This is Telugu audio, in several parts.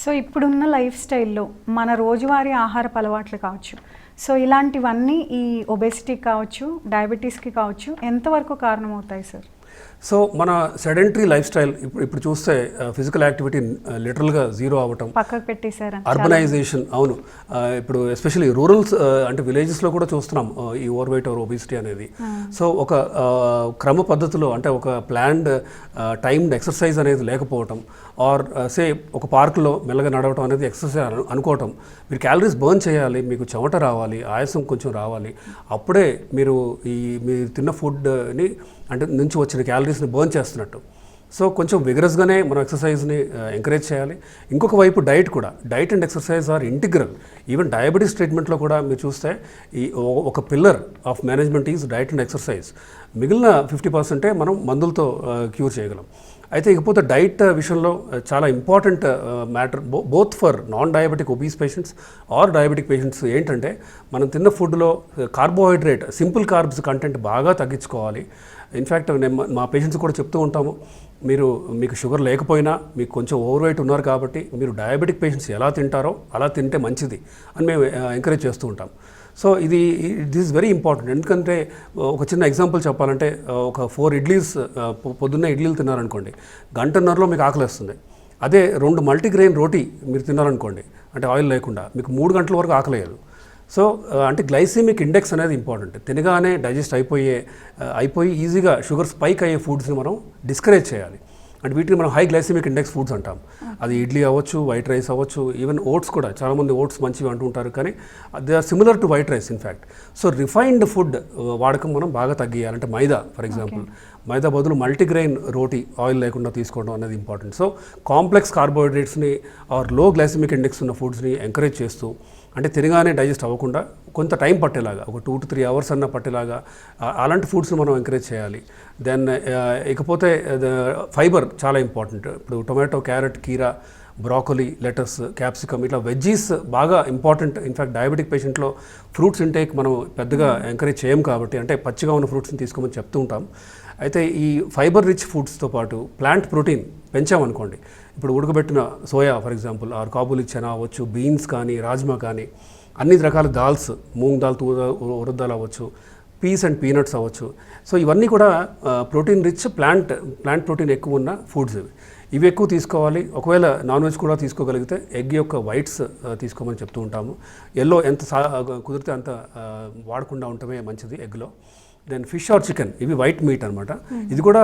సో ఇప్పుడున్న లైఫ్ స్టైల్లో మన రోజువారీ ఆహారపు అలవాట్లు కావచ్చు. సో ఇలాంటివన్నీ ఈ ఒబెసిటీ కావచ్చు డయాబెటీస్కి కావచ్చు ఎంతవరకు కారణమవుతాయి సార్? సో మన సెడెంటరీ లైఫ్ స్టైల్ ఇప్పుడు ఇప్పుడు చూస్తే ఫిజికల్ యాక్టివిటీ లిటరల్గా జీరో అవ్వటం పక్కకు అర్బనైజేషన్ అవును. ఇప్పుడు ఎస్పెషల్లీ రూరల్స్ అంటే విలేజెస్లో కూడా చూస్తున్నాం ఈ ఓవర్ వెయిట్ ఓవర్ ఒబిసిటీ అనేది. సో ఒక క్రమ పద్ధతిలో అంటే ఒక ప్లాన్డ్ టైమ్డ్ ఎక్సర్సైజ్ అనేది లేకపోవటం ఆర్ సే ఒక పార్కులో మెల్లగా నడవటం అనేది ఎక్సర్సైజ్ అను- అనుకోవటం మీరు క్యాలరీస్ బర్న్ చేయాలి మీకు చెమట రావాలి ఆయాసం కొంచెం రావాలి అప్పుడే మీరు ఈ మీరు తిన్న ఫుడ్ని అంటే నుంచి వచ్చిన క్యాలరీస్ని బర్న్ చేస్తున్నట్టు. సో కొంచెం విగరస్గానే మనం ఎక్సర్సైజ్ని ఎంకరేజ్ uh, చేయాలి. ఇంకొక వైపు డైట్ కూడా. Diet and exercise are integral even diabetes ట్రీట్మెంట్లో కూడా మీరు చూస్తే ఈ ఒక pillar of management is diet and exercise మిగిలిన ఫిఫ్టీ పర్సెంటే మనం మందులతో క్యూర్ చేయగలం. అయితే ఇకపోతే డైట్ విషయంలో చాలా important matter. Both for non diabetic obese patients or diabetic patients ఏంటంటే మనం తిన్న ఫుడ్లో కార్బోహైడ్రేట్ సింపుల్ కార్బ్స్ కంటెంట్ బాగా తగ్గించుకోవాలి. ఇన్ఫ్యాక్ట్ నేను మా- మా పేషెంట్స్ కూడా చెప్తూ ఉంటాము మీరు మీకు షుగర్ లేకపోయినా మీకు కొంచెం ఓవర్ వెయిట్ ఉన్నారు కాబట్టి మీరు డయాబెటిక్ పేషెంట్స్ ఎలా తింటారో అలా తింటే మంచిది అని మేము ఎంకరేజ్ చేస్తూ ఉంటాం. సో ఇది దిస్ ఇస్ వెరీ ఇంపార్టెంట్ ఎందుకంటే ఒక చిన్న ఎగ్జాంపుల్ చెప్పాలంటే ఒక ఫోర్ ఇడ్లీస్ పొద్దున్న ఇడ్లీలు తిన్నారనుకోండి గంటన్నరలో మీకు ఆకలిస్తుంది. అదే రెండు మల్టీగ్రెయిన్ రోటీ మీరు తిన్నారనుకోండి అంటే ఆయిల్ లేకుండా మీకు మూడు గంటల వరకు ఆకలేదు సో అంటే గ్లైసెమిక్ ఇండెక్స్ అనేది ఇంపార్టెంట్ తినగానే డైజెస్ట్ అయిపోయే అయిపోయి ఈజీగా షుగర్ స్పైక్ అయ్యే ఫుడ్స్ని మనం డిస్కరేజ్ చేయాలి. అంటే వీటిని మనం హై గ్లైసెమిక్ ఇండెక్స్ ఫుడ్స్ అంటాం. అది ఇడ్లీ అవ్వచ్చు వైట్ రైస్ అవ్వచ్చు ఈవెన్ ఓట్స్ కూడా చాలామంది ఓట్స్ మంచివి అంటూ ఉంటారు కానీ they are similar to white rice in fact so refined food వాడకం మనం బాగా తగ్గియాలంటే మైదా ఫర్ ఎగ్జాంపుల్ మైదా బదులు మల్టీగ్రెయిన్ రోటీ ఆయిల్ లేకుండా తీసుకోవడం అనేది ఇంపార్టెంట్. సో కాంప్లెక్స్ కార్బోహైడ్రేట్స్ని ఆర్లో గ్లైసెమిక్ ఇండెక్స్ ఉన్న ఫుడ్స్ని ఎంకరేజ్ చేస్తూ అంటే తినగానే డైజెస్ట్ అవ్వకుండా కొంత టైం పట్టేలాగా ఒక టూ టు త్రీ అవర్స్ అన్న పట్టేలాగా అలాంటి ఫుడ్స్ని మనం ఎంకరేజ్ చేయాలి. దెన్ ఇకపోతే ఫైబర్ చాలా ఇంపార్టెంట్. ఇప్పుడు టొమాటో క్యారెట్ కీరా బ్రాకొలీ లెటర్స్ క్యాప్సికమ్ ఇట్లా వెజ్జీస్ బాగా ఇంపార్టెంట్. ఇన్ఫాక్ట్ డయాబెటిక్ పేషెంట్లో ఫ్రూట్స్ ఇంటేక్ మనం పెద్దగా ఎంకరేజ్ చేయం కాబట్టి అంటే పచ్చిగా ఉన్న ఫ్రూట్స్ని తీసుకోమని చెప్తూ ఉంటాం. అయితే ఈ ఫైబర్ రిచ్ ఫుడ్స్తో పాటు ప్లాంట్ ప్రోటీన్ పెంచామనుకోండి. ఇప్పుడు ఉడకబెట్టిన soya for example or kabuli chana అవ్వచ్చు బీన్స్ కానీ రాజ్మా కానీ అన్ని రకాల దాల్స్ మూంగ్ దాల్ తూర్ ఉరద్దాలు అవ్వచ్చు పీస్ అండ్ పీనట్స్ అవ్వచ్చు. సో ఇవన్నీ కూడా protein rich plant plant protein ఎక్కువ ఉన్న ఫుడ్స్ ఇవి. ఇవి ఎక్కువ తీసుకోవాలి. ఒకవేళ నాన్ వెజ్ కూడా తీసుకోగలిగితే ఎగ్ యొక్క వైట్స్ తీసుకోమని చెప్తూ ఉంటాము. ఎల్లో ఎంత సా కుదిరితే అంత వాడకుండా ఉండటమే మంచిది ఎగ్లో. Then fish or chicken. ఇవి వైట్ మీట్ అనమాట ఇది కూడా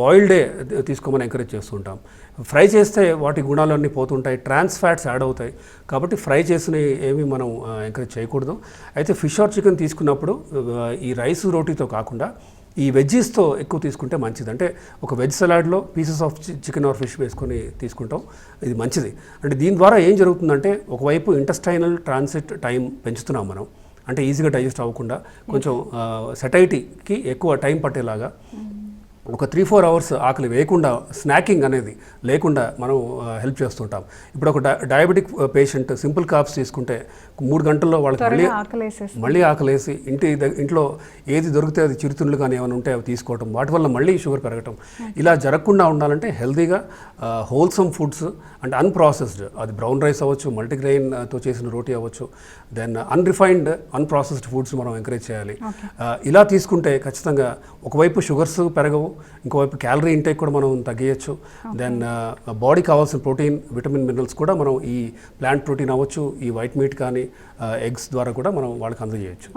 బాయిల్డే తీసుకోమని ఎంకరేజ్ చేస్తుంటాం. ఫ్రై చేస్తే వాటి గుణాలన్నీ పోతుంటాయి. ట్రాన్స్ ఫ్యాట్స్ యాడ్ అవుతాయి. కాబట్టి ఫ్రై చేసిన ఏమి మనం ఎంకరేజ్ చేయకూడదు. అయితే ఫిష్ ఆర్ చికెన్ తీసుకున్నప్పుడు ఈ రైస్ రోటీతో కాకుండా ఈ వెజ్జీస్తో ఎక్కువ తీసుకుంటే మంచిది. అంటే ఒక veg సలాడ్లో pieces of chicken or fish వేసుకొని తీసుకుంటాం. ఇది మంచిది. అంటే దీని ద్వారా ఏం జరుగుతుందంటే ఒకవైపు ఇంటస్టైనల్ ట్రాన్సిట్ టైం పెంచుతున్నాం మనం. అంటే ఈజీగా డైజెస్ట్ అవ్వకుండా కొంచెం సెటైటీకి ఎక్కువ టైం పట్టేలాగా ఒక త్రీ ఫోర్ అవర్స్ ఆకలి వేయకుండా స్నాకింగ్ అనేది లేకుండా మనం హెల్ప్ చేస్తుంటాం. ఇప్పుడు ఒక డయాబెటిక్ పేషెంట్ సింపుల్ కాప్స్ తీసుకుంటే మూడు గంటల్లో వాళ్ళకి మళ్ళీ మళ్ళీ ఆకలేసి ఇంటి ఇంట్లో ఏది దొరికితే అది చిరుతిండ్లు కానీ ఏమైనా ఉంటే అవి తీసుకోవటం వాటి వల్ల మళ్ళీ షుగర్ పెరగటం. ఇలా జరగకుండా ఉండాలంటే హెల్తీగా హోల్సమ్ ఫుడ్స్ అంటే అన్ప్రాసెస్డ్ అది బ్రౌన్ రైస్ అవ్వచ్చు మల్టీగ్రెయిన్తో చేసిన రోటీ అవ్వచ్చు దెన్ అన్రిఫైన్డ్ అన్ప్రాసెస్డ్ ఫుడ్స్ మనం ఎంకరేజ్ చేయాలి. ఇలా తీసుకుంటే ఖచ్చితంగా ఒకవైపు షుగర్స్ పెరగవు ఇంకోవైపు క్యాలరీ ఇంటేక్ కూడా మనం తగ్గించచ్చు దెన్ బాడీ కావాల్సిన ప్రోటీన్ విటమిన్ మినరల్స్ కూడా మనం ఈ ప్లాంట్ ప్రోటీన్ అవ్వచ్చు ఈ వైట్ మీట్ కానీ ఎగ్స్ ద్వారా కూడా మనం వాళ్ళకి అందజేయచ్చు.